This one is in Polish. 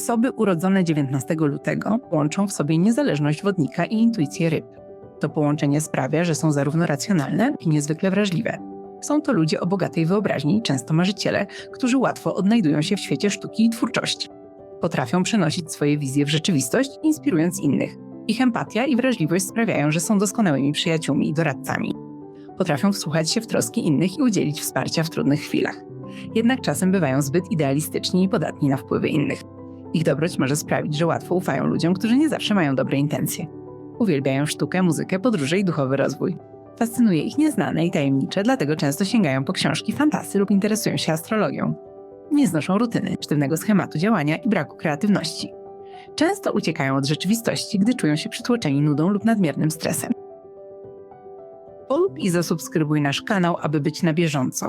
Osoby urodzone 19 lutego łączą w sobie niezależność wodnika i intuicję ryb. To połączenie sprawia, że są zarówno racjonalne, jak i niezwykle wrażliwe. Są to ludzie o bogatej wyobraźni, często marzyciele, którzy łatwo odnajdują się w świecie sztuki i twórczości. Potrafią przenosić swoje wizje w rzeczywistość, inspirując innych. Ich empatia i wrażliwość sprawiają, że są doskonałymi przyjaciółmi i doradcami. Potrafią wsłuchać się w troski innych i udzielić wsparcia w trudnych chwilach. Jednak czasem bywają zbyt idealistyczni i podatni na wpływy innych. Ich dobroć może sprawić, że łatwo ufają ludziom, którzy nie zawsze mają dobre intencje. Uwielbiają sztukę, muzykę, podróże i duchowy rozwój. Fascynuje ich nieznane i tajemnicze, dlatego często sięgają po książki fantasy lub interesują się astrologią. Nie znoszą rutyny, sztywnego schematu działania i braku kreatywności. Często uciekają od rzeczywistości, gdy czują się przytłoczeni nudą lub nadmiernym stresem. Polub i zasubskrybuj nasz kanał, aby być na bieżąco.